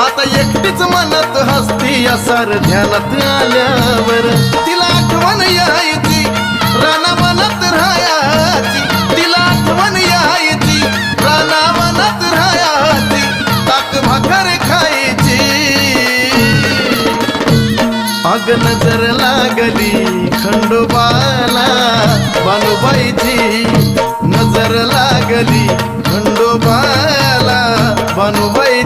आता एकटीच मनात हसती या सार ध्यानात आल्यावर. तिला आठवण यायची राणा मनात राहायची. तिला आठवण यायची राणा मनात राहायची. ताक भाकर खायची. अग नजर लागली खंडोबाला. बानुबाईची नजर लागली खंडोबाला. बानुबाई